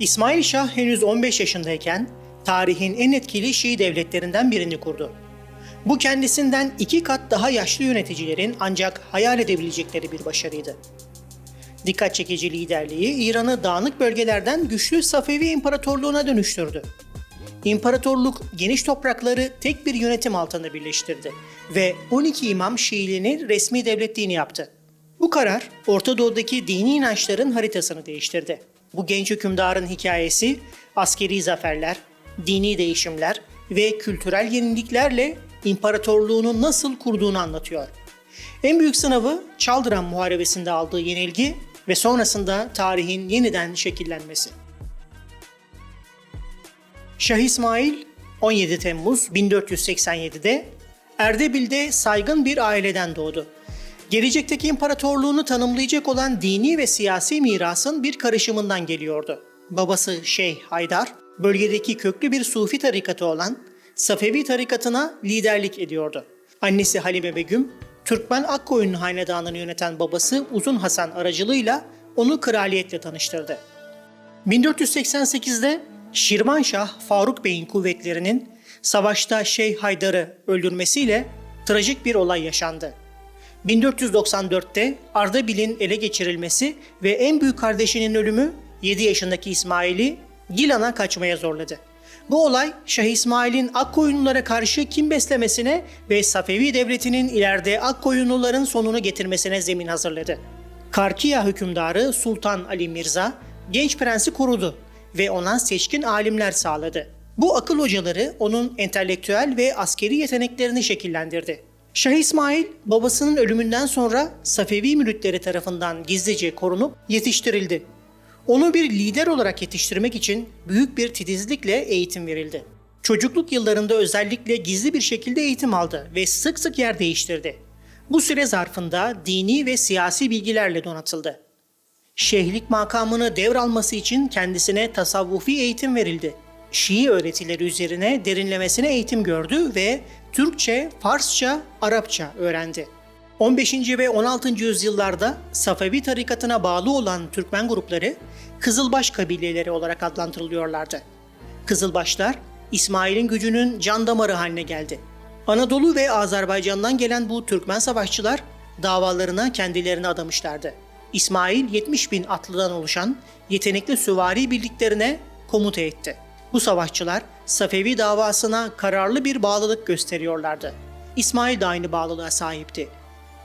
İsmail Şah henüz 15 yaşındayken tarihin en etkili Şii devletlerinden birini kurdu. Bu kendisinden iki kat daha yaşlı yöneticilerin ancak hayal edebilecekleri bir başarıydı. Dikkat çekici liderliği İran'ı dağınık bölgelerden güçlü Safevi İmparatorluğuna dönüştürdü. İmparatorluk geniş toprakları tek bir yönetim altında birleştirdi ve 12 imam Şiiliğini resmi devlet dini yaptı. Bu karar Orta Doğu'daki dini inançların haritasını değiştirdi. Bu genç hükümdarın hikayesi askeri zaferler, dini değişimler ve kültürel yeniliklerle imparatorluğunu nasıl kurduğunu anlatıyor. En büyük sınavı Çaldıran Muharebesi'nde aldığı yenilgi ve sonrasında tarihin yeniden şekillenmesi. Şah İsmail 17 Temmuz 1487'de Erdebil'de saygın bir aileden doğdu. Gelecekteki imparatorluğunu tanımlayacak olan dini ve siyasi mirasın bir karışımından geliyordu. Babası Şeyh Haydar, bölgedeki köklü bir Sufi tarikatı olan Safevi tarikatına liderlik ediyordu. Annesi Halime Begüm, Türkmen Akkoyunlu hanedanını yöneten babası Uzun Hasan aracılığıyla onu kraliyetle tanıştırdı. 1488'de Şirvanşah Faruk Bey'in kuvvetlerinin savaşta Şeyh Haydar'ı öldürmesiyle trajik bir olay yaşandı. 1494'te Ardabil'in ele geçirilmesi ve en büyük kardeşinin ölümü 7 yaşındaki İsmail'i Gilan'a kaçmaya zorladı. Bu olay Şah İsmail'in Akkoyunlulara karşı kim beslemesine ve Safevi devletinin ileride Akkoyunluların sonunu getirmesine zemin hazırladı. Karkiya hükümdarı Sultan Ali Mirza genç prensi korudu ve ona seçkin alimler sağladı. Bu akıl hocaları onun entelektüel ve askeri yeteneklerini şekillendirdi. Şah İsmail babasının ölümünden sonra Safevi müritleri tarafından gizlice korunup yetiştirildi. Onu bir lider olarak yetiştirmek için büyük bir titizlikle eğitim verildi. Çocukluk yıllarında özellikle gizli bir şekilde eğitim aldı ve sık sık yer değiştirdi. Bu süre zarfında dini ve siyasi bilgilerle donatıldı. Şeyhlik makamını devralması için kendisine tasavvufi eğitim verildi. Şii öğretileri üzerine derinlemesine eğitim gördü ve Türkçe, Farsça, Arapça öğrendi. 15. ve 16. yüzyıllarda Safevi tarikatına bağlı olan Türkmen grupları Kızılbaş kabileleri olarak adlandırılıyorlardı. Kızılbaşlar İsmail'in gücünün can damarı haline geldi. Anadolu ve Azerbaycan'dan gelen bu Türkmen savaşçılar davalarına kendilerini adamışlardı. İsmail 70 bin atlıdan oluşan yetenekli süvari birliklerine komuta etti. Bu savaşçılar Safevi davasına kararlı bir bağlılık gösteriyorlardı. İsmail de aynı bağlılığa sahipti.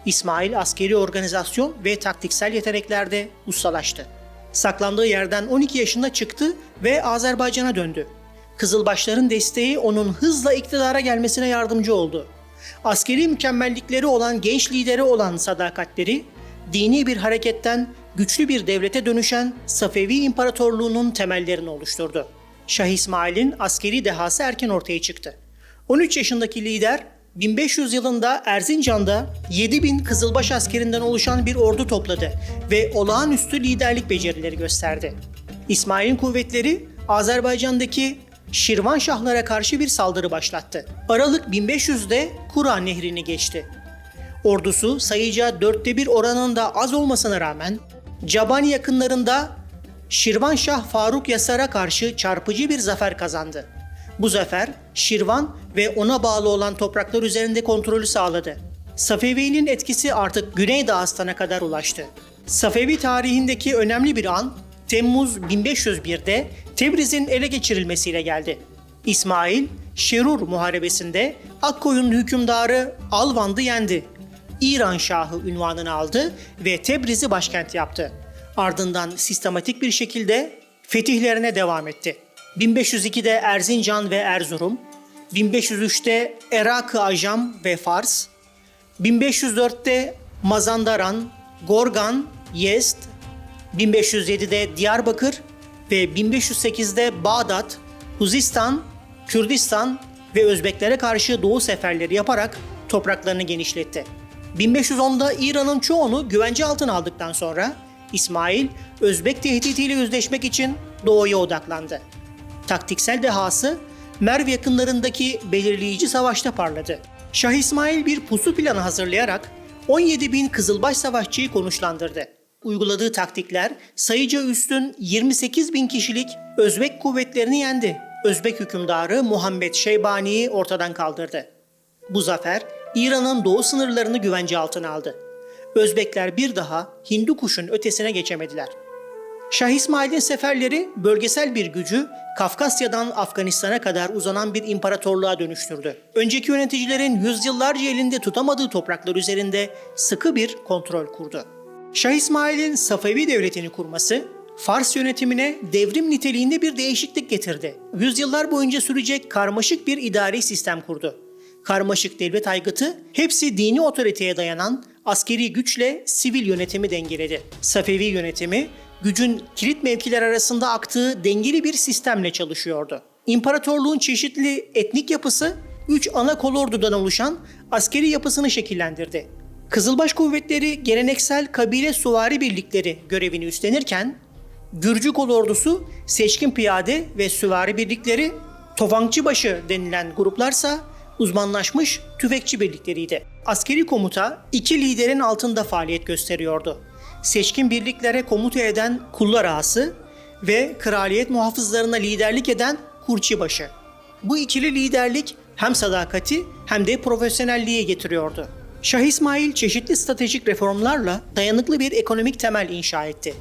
İsmail askeri organizasyon ve taktiksel yeteneklerde ustalaştı. Saklandığı yerden 12 yaşında çıktı ve Azerbaycan'a döndü. Kızılbaşların desteği onun hızla iktidara gelmesine yardımcı oldu. Askeri mükemmellikleri olan genç lideri olan sadakatleri, dini bir hareketten güçlü bir devlete dönüşen Safevi İmparatorluğu'nun temellerini oluşturdu. Şah İsmail'in askeri dehası erken ortaya çıktı. 13 yaşındaki lider 1500 yılında Erzincan'da 7000 Kızılbaş askerinden oluşan bir ordu topladı ve olağanüstü liderlik becerileri gösterdi. İsmail'in kuvvetleri Azerbaycan'daki Şirvanşahlara karşı bir saldırı başlattı. Aralık 1500'de Kura Nehri'ni geçti. Ordusu sayıca dörtte bir oranında az olmasına rağmen Cabani yakınlarında Şirvanşah Faruk Yasar'a karşı çarpıcı bir zafer kazandı. Bu zafer Şirvan ve ona bağlı olan topraklar üzerinde kontrolü sağladı. Safevi'nin etkisi artık Güney Dağıstan'a kadar ulaştı. Safevi tarihindeki önemli bir an Temmuz 1501'de Tebriz'in ele geçirilmesiyle geldi. İsmail, Şerur Muharebesi'nde Akkoyunlu hükümdarı Alvan'dı yendi. İran Şahı ünvanını aldı ve Tebriz'i başkent yaptı. Ardından sistematik bir şekilde fetihlerine devam etti. 1502'de Erzincan ve Erzurum, 1503'te Erak-ı Ajam ve Fars, 1504'te Mazandaran, Gorgan, Yezd, 1507'de Diyarbakır ve 1508'de Bağdat, Huzistan, Kürdistan ve Özbeklere karşı doğu seferleri yaparak topraklarını genişletti. 1510'da İran'ın çoğunu güvence altına aldıktan sonra İsmail, Özbek tehditiyle yüzleşmek için doğuya odaklandı. Taktiksel dehası Merv yakınlarındaki belirleyici savaşta parladı. Şah İsmail bir pusu planı hazırlayarak 17 bin Kızılbaş savaşçıyı konuşlandırdı. Uyguladığı taktikler sayıca üstün 28 bin kişilik Özbek kuvvetlerini yendi. Özbek hükümdarı Muhammed Şeybani'yi ortadan kaldırdı. Bu zafer İran'ın doğu sınırlarını güvence altına aldı. Özbekler bir daha Hindu kuşun ötesine geçemediler. Şah İsmail'in seferleri bölgesel bir gücü Kafkasya'dan Afganistan'a kadar uzanan bir imparatorluğa dönüştürdü. Önceki yöneticilerin yüzyıllarca elinde tutamadığı topraklar üzerinde sıkı bir kontrol kurdu. Şah İsmail'in Safevi devletini kurması Fars yönetimine devrim niteliğinde bir değişiklik getirdi. Yüzyıllar boyunca sürecek karmaşık bir idari sistem kurdu. Karmaşık devlet aygıtı hepsi dini otoriteye dayanan askeri güçle sivil yönetimi dengeledi. Safevi yönetimi gücün kilit mevkiler arasında aktığı dengeli bir sistemle çalışıyordu. İmparatorluğun çeşitli etnik yapısı üç ana kolordudan oluşan askeri yapısını şekillendirdi. Kızılbaş kuvvetleri geleneksel kabile suvari birlikleri görevini üstlenirken Gürcü kolordusu seçkin piyade ve süvari birlikleri, Tovankçıbaşı denilen gruplarsa uzmanlaşmış tüfekçi birlikleriydi. Askeri komuta iki liderin altında faaliyet gösteriyordu. Seçkin birliklere komuta eden kullar ağası ve kraliyet muhafızlarına liderlik eden kurçibaşı. Bu ikili liderlik hem sadakati hem de profesyonelliği getiriyordu. Şah İsmail çeşitli stratejik reformlarla dayanıklı bir ekonomik temel inşa etti.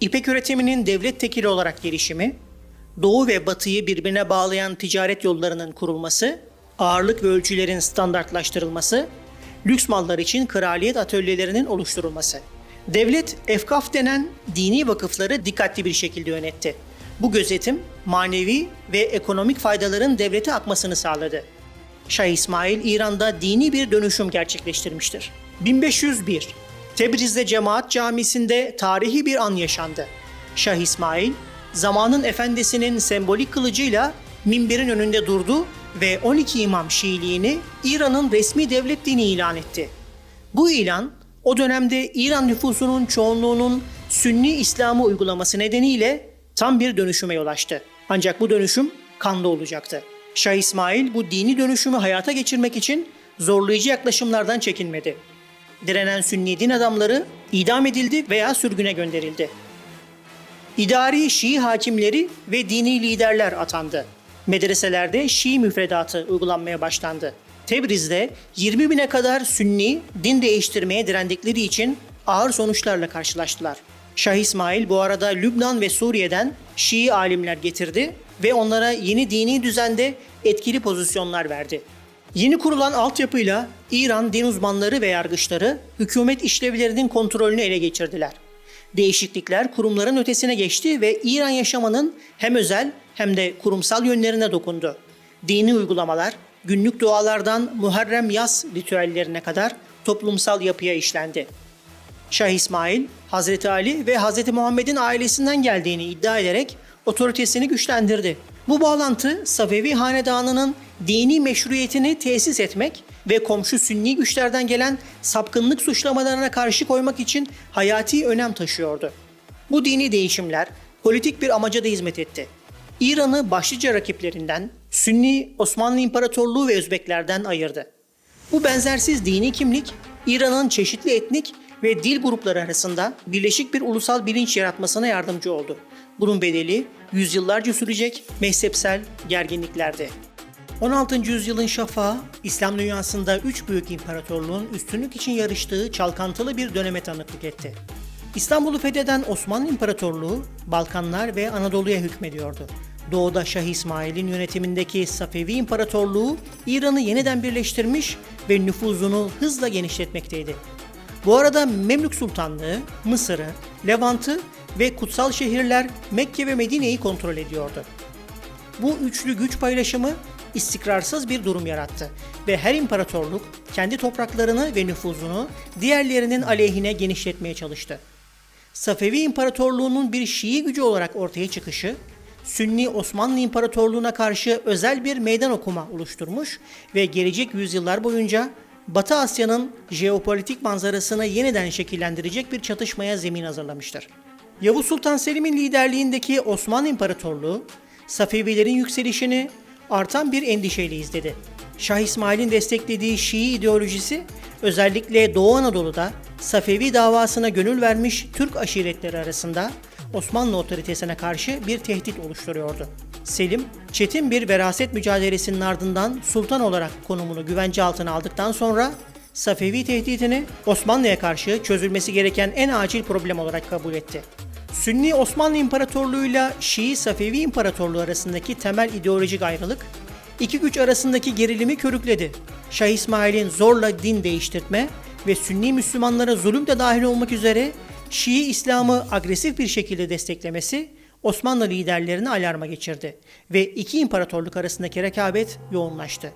İpek üretiminin devlet tekili olarak gelişimi, Doğu ve Batı'yı birbirine bağlayan ticaret yollarının kurulması, ağırlık ve ölçülerin standartlaştırılması, lüks mallar için kraliyet atölyelerinin oluşturulması. Devlet efkaf denen dini vakıfları dikkatli bir şekilde yönetti. Bu gözetim manevi ve ekonomik faydaların devlete akmasını sağladı. Şah İsmail İran'da dini bir dönüşüm gerçekleştirmiştir. 1501 Tebriz'de Cemaat Camisi'nde tarihi bir an yaşandı. Şah İsmail, zamanın efendisinin sembolik kılıcıyla minberin önünde durdu ve 12 imam Şiiliğini İran'ın resmi devlet dini ilan etti. Bu ilan, o dönemde İran nüfusunun çoğunluğunun Sünni İslam'ı uygulaması nedeniyle tam bir dönüşüme yol açtı. Ancak bu dönüşüm kanlı olacaktı. Şah İsmail bu dini dönüşümü hayata geçirmek için zorlayıcı yaklaşımlardan çekinmedi. Direnen Sünni din adamları idam edildi veya sürgüne gönderildi. İdari Şii hakimleri ve dini liderler atandı. Medreselerde Şii müfredatı uygulanmaya başlandı. Tebriz'de 20 bine kadar Sünni din değiştirmeye direndikleri için ağır sonuçlarla karşılaştılar. Şah İsmail bu arada Lübnan ve Suriye'den Şii alimler getirdi ve onlara yeni dini düzende etkili pozisyonlar verdi. Yeni kurulan altyapıyla İran din uzmanları ve yargıçları hükümet işlevlerinin kontrolünü ele geçirdiler. Değişiklikler kurumların ötesine geçti ve İran yaşamının hem özel hem de kurumsal yönlerine dokundu. Dini uygulamalar, günlük dualardan Muharrem yaz ritüellerine kadar toplumsal yapıya işlendi. Şah İsmail, Hazreti Ali ve Hazreti Muhammed'in ailesinden geldiğini iddia ederek otoritesini güçlendirdi. Bu bağlantı Safevi hanedanının dini meşruiyetini tesis etmek ve komşu sünni güçlerden gelen sapkınlık suçlamalarına karşı koymak için hayati önem taşıyordu. Bu dini değişimler politik bir amaca da hizmet etti. İran'ı başlıca rakiplerinden Sünni Osmanlı İmparatorluğu ve Özbeklerden ayırdı. Bu benzersiz dini kimlik İran'ın çeşitli etnik ve dil grupları arasında birleşik bir ulusal bilinç yaratmasına yardımcı oldu. Bunun bedeli yüzyıllarca sürecek mezhepsel gerginliklerdi. 16. yüzyılın şafağı, İslam dünyasında üç büyük imparatorluğun üstünlük için yarıştığı çalkantılı bir döneme tanıklık etti. İstanbul'u fetheden Osmanlı İmparatorluğu, Balkanlar ve Anadolu'ya hükmediyordu. Doğuda Şah İsmail'in yönetimindeki Safevi İmparatorluğu İran'ı yeniden birleştirmiş ve nüfuzunu hızla genişletmekteydi. Bu arada Memlük Sultanlığı, Mısır'ı, Levant'ı ve kutsal şehirler Mekke ve Medine'yi kontrol ediyordu. Bu üçlü güç paylaşımı istikrarsız bir durum yarattı ve her imparatorluk kendi topraklarını ve nüfuzunu diğerlerinin aleyhine genişletmeye çalıştı. Safevi İmparatorluğu'nun bir Şii gücü olarak ortaya çıkışı, Sünni Osmanlı İmparatorluğu'na karşı özel bir meydan okuma oluşturmuş ve gelecek yüzyıllar boyunca Batı Asya'nın jeopolitik manzarasını yeniden şekillendirecek bir çatışmaya zemin hazırlamıştır. Yavuz Sultan Selim'in liderliğindeki Osmanlı İmparatorluğu, Safevilerin yükselişini artan bir endişeyle izledi. Şah İsmail'in desteklediği Şii ideolojisi özellikle Doğu Anadolu'da Safevi davasına gönül vermiş Türk aşiretleri arasında Osmanlı otoritesine karşı bir tehdit oluşturuyordu. Selim, çetin bir veraset mücadelesinin ardından sultan olarak konumunu güvence altına aldıktan sonra Safevi tehditini Osmanlı'ya karşı çözülmesi gereken en acil problem olarak kabul etti. Sünni Osmanlı İmparatorluğu'yla Şii Safevi İmparatorluğu arasındaki temel ideolojik ayrılık, iki güç arasındaki gerilimi körükledi. Şah İsmail'in zorla din değiştirme ve Sünni Müslümanlara zulüm de dahil olmak üzere Şii İslam'ı agresif bir şekilde desteklemesi Osmanlı liderlerini alarma geçirdi ve iki imparatorluk arasındaki rekabet yoğunlaştı.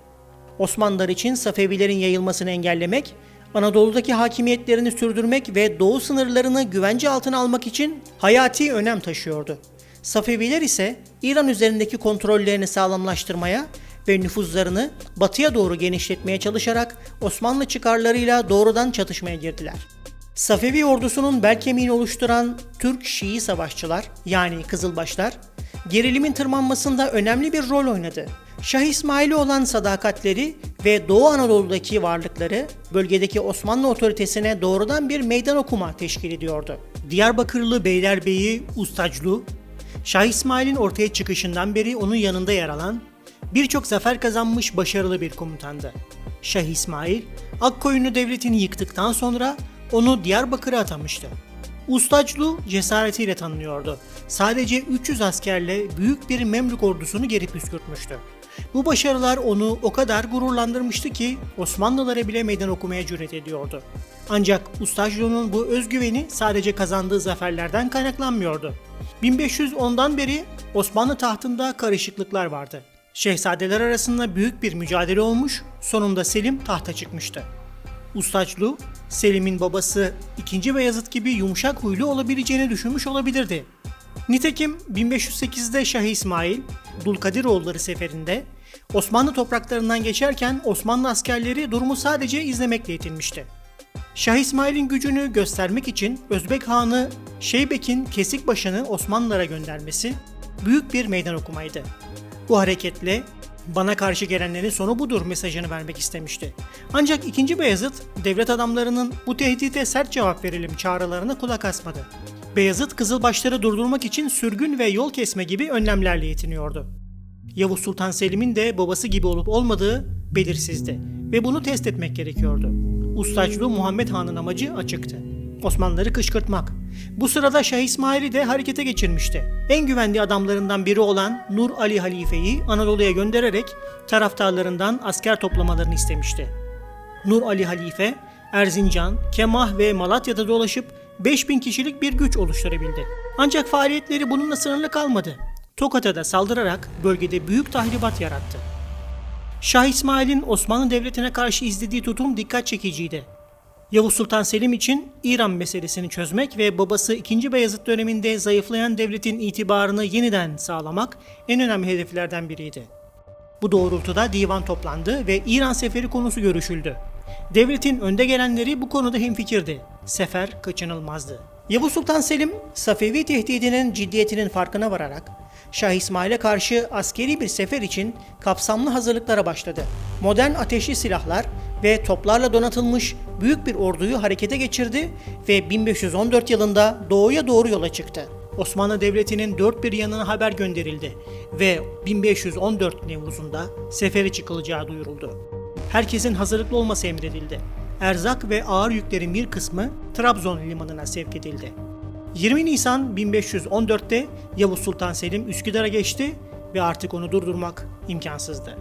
Osmanlılar için Safevilerin yayılmasını engellemek, Anadolu'daki hakimiyetlerini sürdürmek ve doğu sınırlarını güvence altına almak için hayati önem taşıyordu. Safeviler ise İran üzerindeki kontrollerini sağlamlaştırmaya ve nüfuzlarını batıya doğru genişletmeye çalışarak Osmanlı çıkarlarıyla doğrudan çatışmaya girdiler. Safevi ordusunun bel kemiğini oluşturan Türk Şii savaşçılar yani Kızılbaşlar gerilimin tırmanmasında önemli bir rol oynadı. Şah İsmail'e olan sadakatleri ve Doğu Anadolu'daki varlıkları bölgedeki Osmanlı otoritesine doğrudan bir meydan okuma teşkil ediyordu. Diyarbakırlı Beylerbeyi Ustaclu, Şah İsmail'in ortaya çıkışından beri onun yanında yer alan birçok zafer kazanmış başarılı bir komutandı. Şah İsmail, Akkoyunlu devletini yıktıktan sonra onu Diyarbakır'a atamıştı. Ustaclu cesaretiyle tanınıyordu. Sadece 300 askerle büyük bir Memlük ordusunu geri püskürtmüştü. Bu başarılar onu o kadar gururlandırmıştı ki Osmanlılara bile meydan okumaya cüret ediyordu. Ancak Ustaclu'nun bu özgüveni sadece kazandığı zaferlerden kaynaklanmıyordu. 1510'dan beri Osmanlı tahtında karışıklıklar vardı. Şehzadeler arasında büyük bir mücadele olmuş, sonunda Selim tahta çıkmıştı. Ustaçlu, Selim'in babası 2. Beyazıt gibi yumuşak huylu olabileceğini düşünmüş olabilirdi. Nitekim 1508'de Şah İsmail, Dulkadiroğulları seferinde Osmanlı topraklarından geçerken Osmanlı askerleri durumu sadece izlemekle yetinmişti. Şah İsmail'in gücünü göstermek için Özbek Hanı Şeybek'in kesik başını Osmanlılara göndermesi büyük bir meydan okumaydı. Bu hareketle bana karşı gelenlerin sonu budur mesajını vermek istemişti. Ancak 2. Beyazıt devlet adamlarının bu tehdite sert cevap verelim çağrılarına kulak asmadı. Beyazıt Kızılbaşları durdurmak için sürgün ve yol kesme gibi önlemlerle yetiniyordu. Yavuz Sultan Selim'in de babası gibi olup olmadığı belirsizdi ve bunu test etmek gerekiyordu. Ustaçlı Muhammed Han'ın amacı açıktı. Osmanlıları kışkırtmak. Bu sırada Şah İsmail'i de harekete geçirmişti. En güvenli adamlarından biri olan Nur Ali Halife'yi Anadolu'ya göndererek taraftarlarından asker toplamalarını istemişti. Nur Ali Halife, Erzincan, Kemah ve Malatya'da dolaşıp 5000 kişilik bir güç oluşturabildi. Ancak faaliyetleri bununla sınırlı kalmadı. Tokat'a da saldırarak bölgede büyük tahribat yarattı. Şah İsmail'in Osmanlı Devleti'ne karşı izlediği tutum dikkat çekiciydi. Yavuz Sultan Selim için İran meselesini çözmek ve babası 2. Beyazıt döneminde zayıflayan devletin itibarını yeniden sağlamak en önemli hedeflerden biriydi. Bu doğrultuda divan toplandı ve İran seferi konusu görüşüldü. Devletin önde gelenleri bu konuda hemfikirdi. Sefer kaçınılmazdı. Yavuz Sultan Selim, Safevi tehdidinin ciddiyetinin farkına vararak Şah İsmail'e karşı askeri bir sefer için kapsamlı hazırlıklara başladı. Modern ateşli silahlar ve toplarla donatılmış büyük bir orduyu harekete geçirdi ve 1514 yılında doğuya doğru yola çıktı. Osmanlı Devleti'nin dört bir yanına haber gönderildi ve 1514 Nevruz'unda sefere çıkılacağı duyuruldu. Herkesin hazırlıklı olması emredildi. Erzak ve ağır yüklerin bir kısmı Trabzon limanına sevk edildi. 20 Nisan 1514'te Yavuz Sultan Selim Üsküdar'a geçti ve artık onu durdurmak imkansızdı.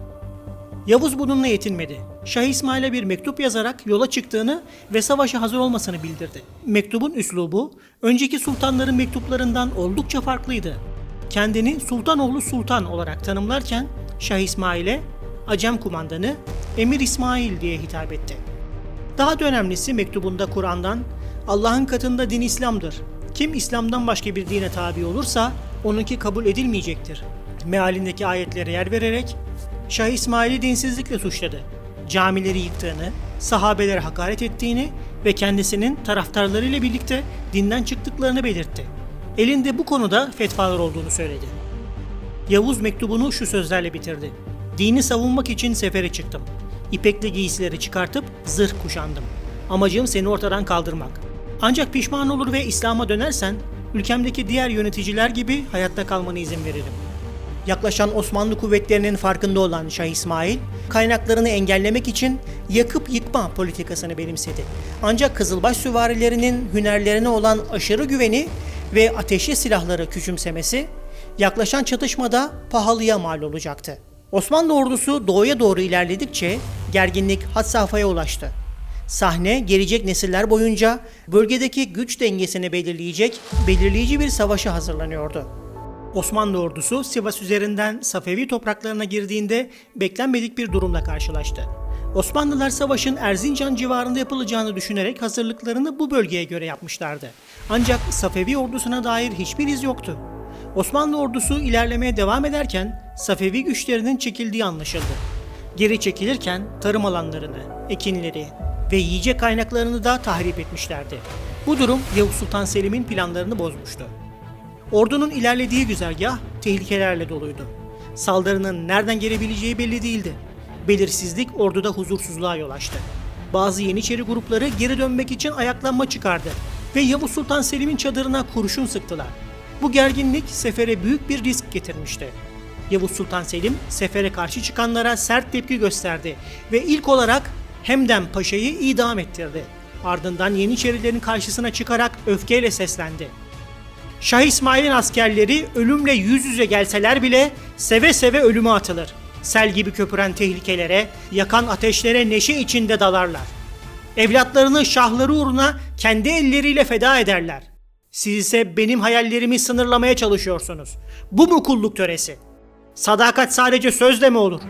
Yavuz bununla yetinmedi. Şah İsmail'e bir mektup yazarak yola çıktığını ve savaşa hazır olmasını bildirdi. Mektubun üslubu önceki sultanların mektuplarından oldukça farklıydı. Kendini Sultanoğlu Sultan olarak tanımlarken Şah İsmail'e Acem kumandanı Emir İsmail diye hitap etti. Daha da önemlisi mektubunda Kur'an'dan Allah'ın katında din İslam'dır. Kim İslam'dan başka bir dine tabi olursa onunki kabul edilmeyecektir. Mealindeki ayetlere yer vererek Şah İsmail'i dinsizlikle suçladı. Camileri yıktığını, sahabelere hakaret ettiğini ve kendisinin taraftarlarıyla birlikte dinden çıktıklarını belirtti. Elinde bu konuda fetvalar olduğunu söyledi. Yavuz mektubunu şu sözlerle bitirdi. Dini savunmak için sefere çıktım. İpekli giysileri çıkartıp zırh kuşandım. Amacım seni ortadan kaldırmak. Ancak pişman olur ve İslam'a dönersen ülkemdeki diğer yöneticiler gibi hayatta kalmana izin veririm. Yaklaşan Osmanlı kuvvetlerinin farkında olan Şah İsmail, kaynaklarını engellemek için yakıp yıkma politikasını benimsedi. Ancak Kızılbaş süvarilerinin hünerlerine olan aşırı güveni ve ateşli silahları küçümsemesi, yaklaşan çatışmada pahalıya mal olacaktı. Osmanlı ordusu doğuya doğru ilerledikçe gerginlik had safhaya ulaştı. Sahne gelecek nesiller boyunca bölgedeki güç dengesini belirleyecek belirleyici bir savaşa hazırlanıyordu. Osmanlı ordusu Sivas üzerinden Safevi topraklarına girdiğinde beklenmedik bir durumla karşılaştı. Osmanlılar savaşın Erzincan civarında yapılacağını düşünerek hazırlıklarını bu bölgeye göre yapmışlardı. Ancak Safevi ordusuna dair hiçbir iz yoktu. Osmanlı ordusu ilerlemeye devam ederken Safevi güçlerinin çekildiği anlaşıldı. Geri çekilirken tarım alanlarını, ekinleri ve yiyecek kaynaklarını da tahrip etmişlerdi. Bu durum Yavuz Sultan Selim'in planlarını bozmuştu. Ordunun ilerlediği güzergah tehlikelerle doluydu. Saldırının nereden gelebileceği belli değildi. Belirsizlik orduda huzursuzluğa yol açtı. Bazı Yeniçeri grupları geri dönmek için ayaklanma çıkardı ve Yavuz Sultan Selim'in çadırına kurşun sıktılar. Bu gerginlik sefere büyük bir risk getirmişti. Yavuz Sultan Selim sefere karşı çıkanlara sert tepki gösterdi ve ilk olarak Hemdem Paşa'yı idam ettirdi. Ardından Yeniçerilerin karşısına çıkarak öfkeyle seslendi. Şah İsmail'in askerleri ölümle yüz yüze gelseler bile seve seve ölüme atılır. Sel gibi köpüren tehlikelere, yakan ateşlere neşe içinde dalarlar. Evlatlarını şahları uğruna kendi elleriyle feda ederler. Siz ise benim hayallerimi sınırlamaya çalışıyorsunuz. Bu mu kulluk töresi? Sadakat sadece sözle mi olur?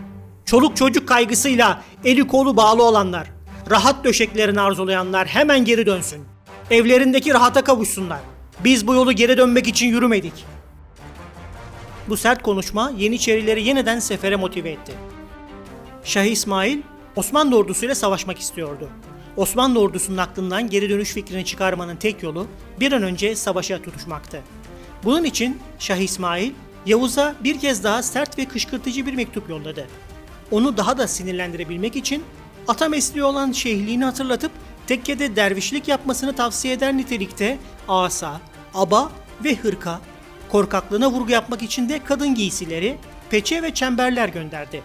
Çoluk çocuk kaygısıyla eli kolu bağlı olanlar, rahat döşeklerini arzulayanlar hemen geri dönsün. Evlerindeki rahata kavuşsunlar. Biz bu yolu geri dönmek için yürümedik. Bu sert konuşma Yeniçerileri yeniden sefere motive etti. Şah İsmail Osmanlı ordusuyla savaşmak istiyordu. Osmanlı ordusunun aklından geri dönüş fikrini çıkarmanın tek yolu bir an önce savaşa tutuşmaktı. Bunun için Şah İsmail Yavuz'a bir kez daha sert ve kışkırtıcı bir mektup yolladı. Onu daha da sinirlendirebilmek için ata mesleği olan şeyhliğini hatırlatıp tekkede dervişlik yapmasını tavsiye eder nitelikte asa, aba ve hırka, korkaklığına vurgu yapmak için de kadın giysileri, peçe ve çemberler gönderdi.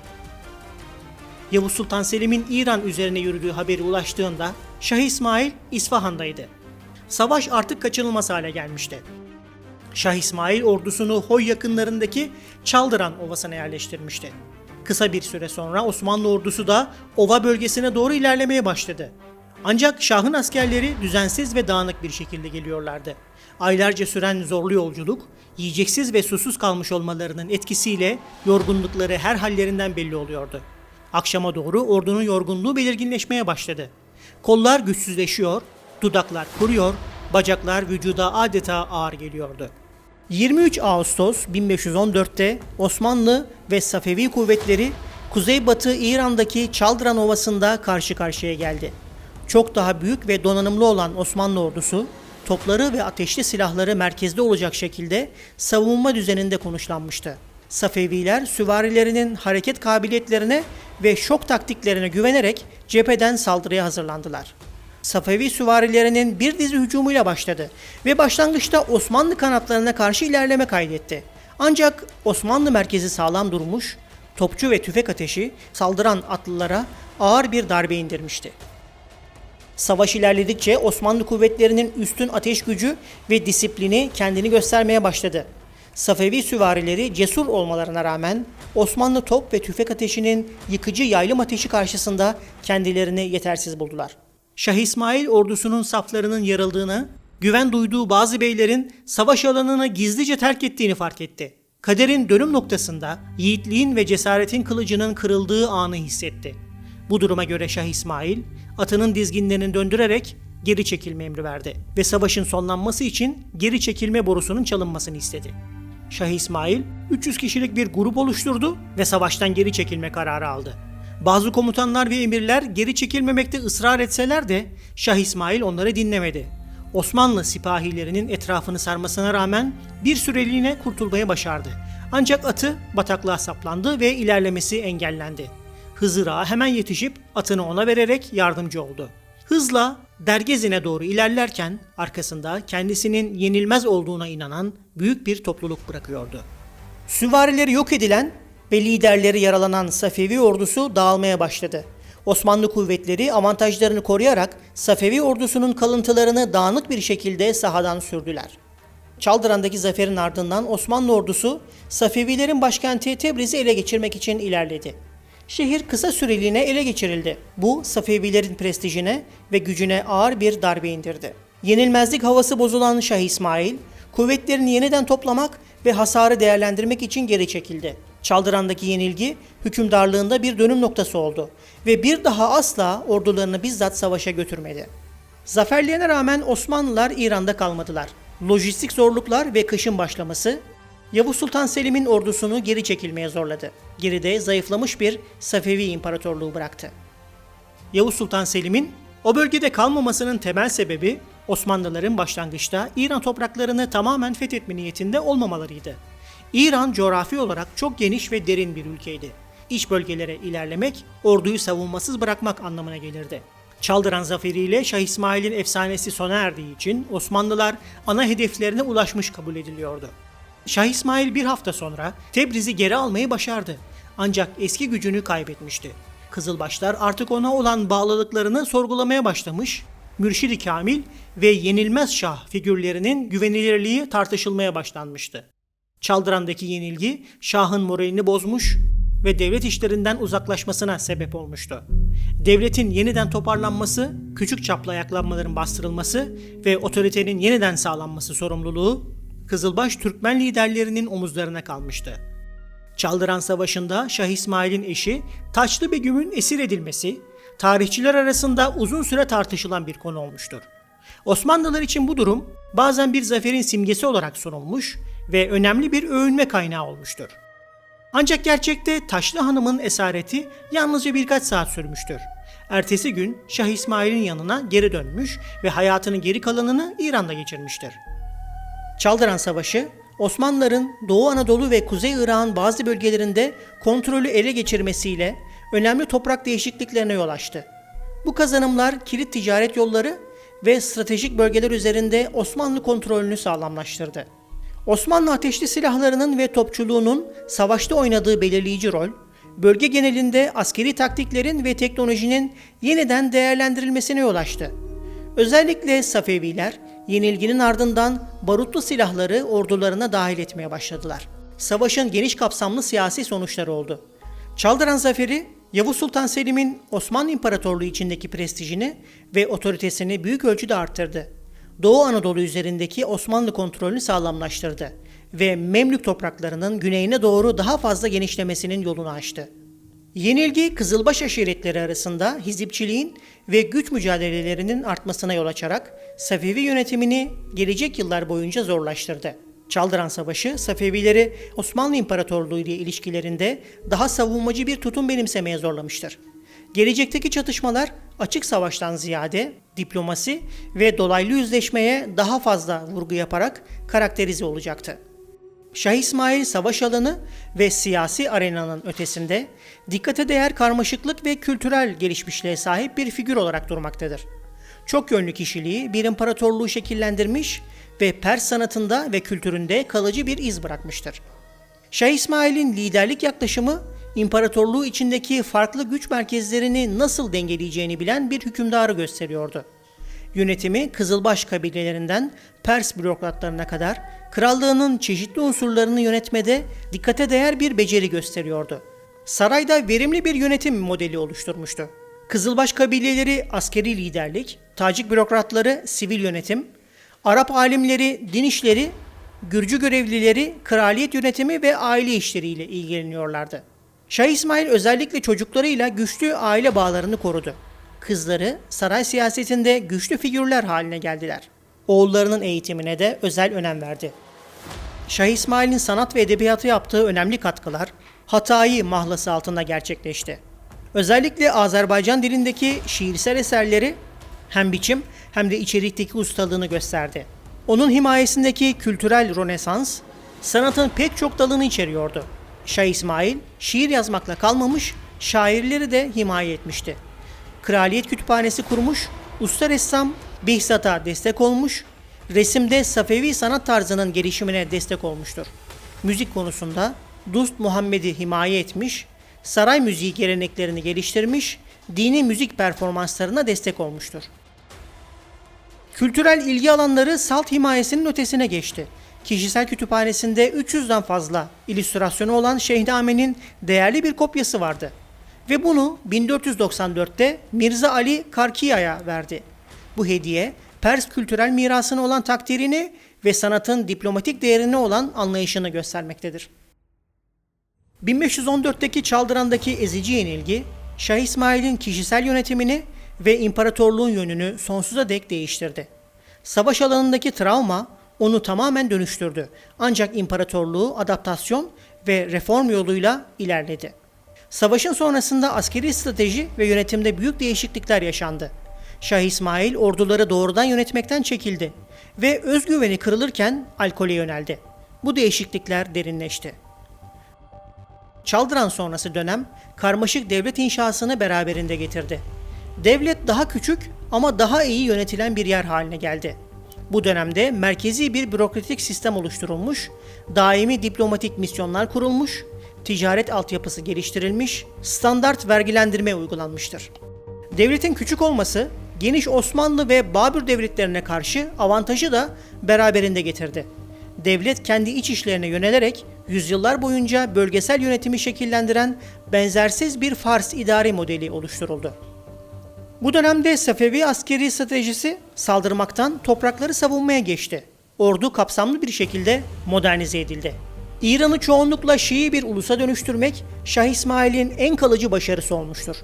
Yavuz Sultan Selim'in İran üzerine yürüdüğü haberi ulaştığında Şah İsmail İsfahan'daydı. Savaş artık kaçınılmaz hale gelmişti. Şah İsmail ordusunu Hoy yakınlarındaki Çaldıran Ovası'na yerleştirmişti. Kısa bir süre sonra Osmanlı ordusu da ova bölgesine doğru ilerlemeye başladı. Ancak Şah'ın askerleri düzensiz ve dağınık bir şekilde geliyorlardı. Aylarca süren zorlu yolculuk, yiyeceksiz ve susuz kalmış olmalarının etkisiyle yorgunlukları her hallerinden belli oluyordu. Akşama doğru ordunun yorgunluğu belirginleşmeye başladı. Kollar güçsüzleşiyor, dudaklar kuruyor, bacaklar vücuda adeta ağır geliyordu. 23 Ağustos 1514'te Osmanlı ve Safevi kuvvetleri Kuzeybatı İran'daki Çaldıran Ovası'nda karşı karşıya geldi. Çok daha büyük ve donanımlı olan Osmanlı ordusu topları ve ateşli silahları merkezde olacak şekilde savunma düzeninde konuşlanmıştı. Safeviler süvarilerinin hareket kabiliyetlerine ve şok taktiklerine güvenerek cepheden saldırıya hazırlandılar. Safevi süvarilerinin bir dizi hücumuyla başladı ve başlangıçta Osmanlı kanatlarına karşı ilerleme kaydetti. Ancak Osmanlı merkezi sağlam durmuş, topçu ve tüfek ateşi saldıran atlılara ağır bir darbe indirmişti. Savaş ilerledikçe Osmanlı kuvvetlerinin üstün ateş gücü ve disiplini kendini göstermeye başladı. Safevi süvarileri cesur olmalarına rağmen Osmanlı top ve tüfek ateşinin yıkıcı yaylım ateşi karşısında kendilerini yetersiz buldular. Şah İsmail ordusunun saflarının yarıldığını, güven duyduğu bazı beylerin savaş alanını gizlice terk ettiğini fark etti. Kaderin dönüm noktasında yiğitliğin ve cesaretin kılıcının kırıldığı anı hissetti. Bu duruma göre Şah İsmail, atının dizginlerini döndürerek geri çekilme emri verdi ve savaşın sonlanması için geri çekilme borusunun çalınmasını istedi. Şah İsmail 300 kişilik bir grup oluşturdu ve savaştan geri çekilme kararı aldı. Bazı komutanlar ve emirler geri çekilmemekte ısrar etseler de Şah İsmail onları dinlemedi. Osmanlı sipahilerinin etrafını sarmasına rağmen bir süreliğine kurtulmaya başardı. Ancak atı bataklığa saplandı ve ilerlemesi engellendi. Hızır'a hemen yetişip atını ona vererek yardımcı oldu. Hızla Dergezin'e doğru ilerlerken arkasında kendisinin yenilmez olduğuna inanan büyük bir topluluk bırakıyordu. Süvarileri yok edilen ve liderleri yaralanan Safevi ordusu dağılmaya başladı. Osmanlı kuvvetleri avantajlarını koruyarak Safevi ordusunun kalıntılarını dağınık bir şekilde sahadan sürdüler. Çaldıran'daki zaferin ardından Osmanlı ordusu Safevilerin başkenti Tebriz'i ele geçirmek için ilerledi. Şehir kısa süreliğine ele geçirildi. Bu Safevilerin prestijine ve gücüne ağır bir darbe indirdi. Yenilmezlik havası bozulan Şah İsmail, kuvvetlerini yeniden toplamak ve hasarı değerlendirmek için geri çekildi. Çaldıran'daki yenilgi hükümdarlığında bir dönüm noktası oldu ve bir daha asla ordularını bizzat savaşa götürmedi. Zaferlerine rağmen Osmanlılar İran'da kalmadılar. Lojistik zorluklar ve kışın başlaması Yavuz Sultan Selim'in ordusunu geri çekilmeye zorladı. Geride zayıflamış bir Safevi İmparatorluğu bıraktı. Yavuz Sultan Selim'in o bölgede kalmamasının temel sebebi Osmanlıların başlangıçta İran topraklarını tamamen fethetme niyetinde olmamalarıydı. İran coğrafi olarak çok geniş ve derin bir ülkeydi. İç bölgelere ilerlemek, orduyu savunmasız bırakmak anlamına gelirdi. Çaldıran zaferiyle Şah İsmail'in efsanesi sona erdiği için Osmanlılar ana hedeflerine ulaşmış kabul ediliyordu. Şah İsmail bir hafta sonra Tebriz'i geri almayı başardı. Ancak eski gücünü kaybetmişti. Kızılbaşlar artık ona olan bağlılıklarını sorgulamaya başlamış, Mürşid-i Kamil ve Yenilmez Şah figürlerinin güvenilirliği tartışılmaya başlanmıştı. Çaldıran'daki yenilgi Şah'ın moralini bozmuş ve devlet işlerinden uzaklaşmasına sebep olmuştu. Devletin yeniden toparlanması, küçük çaplı ayaklanmaların bastırılması ve otoritenin yeniden sağlanması sorumluluğu Kızılbaş Türkmen liderlerinin omuzlarına kalmıştı. Çaldıran Savaşı'nda Şah İsmail'in eşi Taçlı Begüm'ün esir edilmesi, tarihçiler arasında uzun süre tartışılan bir konu olmuştur. Osmanlılar için bu durum bazen bir zaferin simgesi olarak sunulmuş ve önemli bir övünme kaynağı olmuştur. Ancak gerçekte Taşlı Hanım'ın esareti yalnızca birkaç saat sürmüştür. Ertesi gün Şah İsmail'in yanına geri dönmüş ve hayatının geri kalanını İran'da geçirmiştir. Çaldıran Savaşı, Osmanlıların Doğu Anadolu ve Kuzey Irak'ın bazı bölgelerinde kontrolü ele geçirmesiyle önemli toprak değişikliklerine yol açtı. Bu kazanımlar kilit ticaret yolları ve stratejik bölgeler üzerinde Osmanlı kontrolünü sağlamlaştırdı. Osmanlı ateşli silahlarının ve topçuluğunun savaşta oynadığı belirleyici rol, bölge genelinde askeri taktiklerin ve teknolojinin yeniden değerlendirilmesine yol açtı. Özellikle Safeviler yenilginin ardından barutlu silahları ordularına dahil etmeye başladılar. Savaşın geniş kapsamlı siyasi sonuçları oldu. Çaldıran zaferi Yavuz Sultan Selim'in Osmanlı İmparatorluğu içindeki prestijini ve otoritesini büyük ölçüde arttırdı. Doğu Anadolu üzerindeki Osmanlı kontrolünü sağlamlaştırdı ve Memlük topraklarının güneyine doğru daha fazla genişlemesinin yolunu açtı. Yenilgi Kızılbaş aşiretleri arasında hizipçiliğin ve güç mücadelelerinin artmasına yol açarak Safevi yönetimini gelecek yıllar boyunca zorlaştırdı. Çaldıran Savaşı, Safevileri Osmanlı İmparatorluğu ile ilişkilerinde daha savunmacı bir tutum benimsemeye zorlamıştır. Gelecekteki çatışmalar açık savaştan ziyade diplomasi ve dolaylı yüzleşmeye daha fazla vurgu yaparak karakterize olacaktı. Şah İsmail savaş alanı ve siyasi arenanın ötesinde dikkate değer karmaşıklık ve kültürel gelişmişliğe sahip bir figür olarak durmaktadır. Çok yönlü kişiliği bir imparatorluğu şekillendirmiş ve Pers sanatında ve kültüründe kalıcı bir iz bırakmıştır. Şah İsmail'in liderlik yaklaşımı imparatorluğu içindeki farklı güç merkezlerini nasıl dengeleyeceğini bilen bir hükümdarı gösteriyordu. Yönetimi Kızılbaş kabilelerinden Pers bürokratlarına kadar krallığının çeşitli unsurlarını yönetmede dikkate değer bir beceri gösteriyordu. Sarayda verimli bir yönetim modeli oluşturmuştu. Kızılbaş kabileleri askeri liderlik, Tacik bürokratları sivil yönetim, Arap alimleri din işleri, Gürcü görevlileri kraliyet yönetimi ve aile işleriyle ilgileniyorlardı. Şah İsmail özellikle çocuklarıyla güçlü aile bağlarını korudu. Kızları saray siyasetinde güçlü figürler haline geldiler. Oğullarının eğitimine de özel önem verdi. Şah İsmail'in sanat ve edebiyatı yaptığı önemli katkılar Hatayi mahlası altında gerçekleşti. Özellikle Azerbaycan dilindeki şiirsel eserleri hem biçim hem de içerikteki ustalığını gösterdi. Onun himayesindeki kültürel rönesans sanatın pek çok dalını içeriyordu. Şah İsmail şiir yazmakla kalmamış, şairleri de himaye etmişti. Kraliyet kütüphanesi kurmuş, usta ressam Behzat'a destek olmuş, resimde Safevi sanat tarzının gelişimine destek olmuştur. Müzik konusunda Dust Muhammed'i himaye etmiş, saray müziği geleneklerini geliştirmiş, dini müzik performanslarına destek olmuştur. Kültürel ilgi alanları salt himayesinin ötesine geçti. Kişisel kütüphanesinde 300'den fazla illüstrasyonu olan Şehname'nin değerli bir kopyası vardı. Ve bunu 1494'te Mirza Ali Karkiya'ya verdi. Bu hediye Pers kültürel mirasına olan takdirini ve sanatın diplomatik değerine olan anlayışını göstermektedir. 1514'teki Çaldıran'daki ezici yenilgi, Şah İsmail'in kişisel yönetimini ve imparatorluğun yönünü sonsuza dek değiştirdi. Savaş alanındaki travma onu tamamen dönüştürdü. Ancak imparatorluğu adaptasyon ve reform yoluyla ilerledi. Savaşın sonrasında askeri strateji ve yönetimde büyük değişiklikler yaşandı. Şah İsmail orduları doğrudan yönetmekten çekildi ve özgüveni kırılırken alkole yöneldi. Bu değişiklikler derinleşti. Çaldıran sonrası dönem karmaşık devlet inşasını beraberinde getirdi. Devlet daha küçük ama daha iyi yönetilen bir yer haline geldi. Bu dönemde merkezi bir bürokratik sistem oluşturulmuş, daimi diplomatik misyonlar kurulmuş, ticaret altyapısı geliştirilmiş, standart vergilendirme uygulanmıştır. Devletin küçük olması geniş Osmanlı ve Babür devletlerine karşı avantajı da beraberinde getirdi. Devlet kendi iç işlerine yönelerek yüzyıllar boyunca bölgesel yönetimi şekillendiren benzersiz bir Fars idari modeli oluşturuldu. Bu dönemde Safevi askeri stratejisi saldırmaktan toprakları savunmaya geçti. Ordu kapsamlı bir şekilde modernize edildi. İran'ı çoğunlukla Şii bir ulusa dönüştürmek Şah İsmail'in en kalıcı başarısı olmuştur.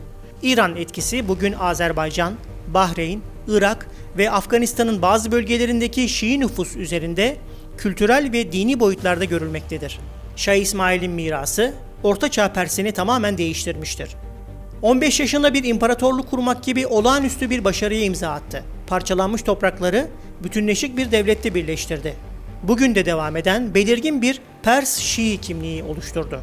İran etkisi bugün Azerbaycan, Bahreyn, Irak ve Afganistan'ın bazı bölgelerindeki Şii nüfus üzerinde kültürel ve dini boyutlarda görülmektedir. Şah İsmail'in mirası Orta Çağ Persini tamamen değiştirmiştir. 15 yaşında bir imparatorluk kurmak gibi olağanüstü bir başarıya imza attı. Parçalanmış toprakları bütünleşik bir devlette birleştirdi. Bugün de devam eden belirgin bir Pers Şii kimliği oluşturdu.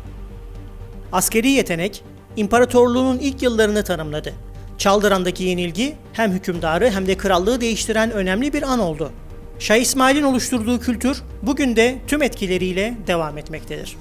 Askeri yetenek, imparatorluğunun ilk yıllarını tanımladı. Çaldıran'daki yenilgi hem hükümdarı hem de krallığı değiştiren önemli bir an oldu. Şah İsmail'in oluşturduğu kültür bugün de tüm etkileriyle devam etmektedir.